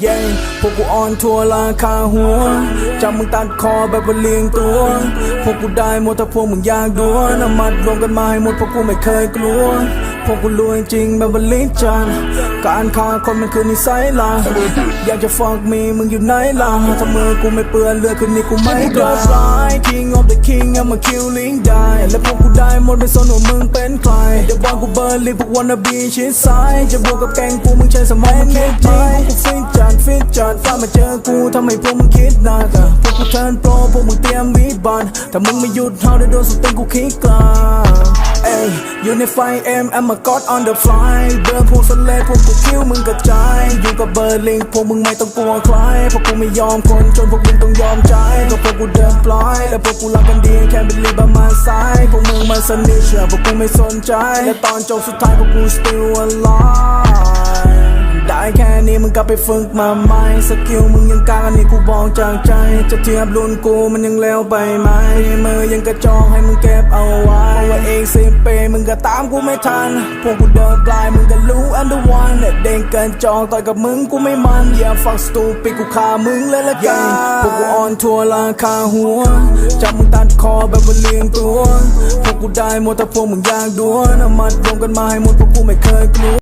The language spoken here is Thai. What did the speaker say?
เย้พวกกูออนทัวร์ราคาหัวจำมึงตัดคอแบบว่าเลียงตัว พวกกูได้หมดถ้าพวกมึงอยากดวลเอามัดรวมกันมาให้หมดพวกกูไม่เคยกลัว พวกกูรวยจริงแบบว่าลิจัน การฆ่าคนมันคือนิสัยลาอยากจะฟักมีมึงอยู่ไหนล่ะถ้ามือกูไม่เปื้อนเลือดคืนนี้กูไม่กล้า King of the King I'm a killing die และพวกกูได้หมดไม่สนว่ามึงเป็นใครเดี๋ยวบอลกูเบิร์นลีพวกวันนาบีชิดซ้าย จะบวกกับแกงกูมึงใช้สมองมันคิดไหม มาเจอกูทำให้พวกมึงคิดหนักอะพวกกูเทิร์นโปรพวกมึงเตรียมวีบอลถ้ามึงไม่หยุดเท่าได้โดนสุดต็งกูคิดกลาเอ้ยอยู่ในไฟเอ็ม I'm a god on the fly เดินพวกสเลพวกกูคิวมึงกระจายอยู่กับเบอร์ลิงพวกมึงไม่ต้องกลัวใครเพราะกูไม่ยอมคนจนพวกมึงต้องยอมใจก็พวกกูเดินปล่อยและพวกกูรักกันดีแค่เป็นลีบมาซ้ายพวกมึงมาสนิทเชื่อพวกกูไม่สนใจและตอนจบสุดท้ายพวกกู still alive กลับไปฝึกมาใหม่สกิลมึงยังกากอันนี้กูบอกจากใจ จะเทียบรุ่นกูมันยังเลวไปไหมมือยังกระจอกให้มึงเก็บเอาไว้เพราะว่าเองสิบปีมึงก็ตามกูไม่ทัน พวกกูเดินปลายมึงก็รู้ and the one เด็กเด้งเกินจองต่อยกับมึงกูไม่มันอย่าฟังสตูปิดกูฆ่ามึงเลยละกันพวกกูออนทัวร์ราคาหัวจับมึงตัดคอแบบว่าเลี้ยงตัวพวกกูได้หมดถ้าพวกมึงอยากดวลเอามัดรวมกันมาให้หมดพวกกูไม่เคยกลัว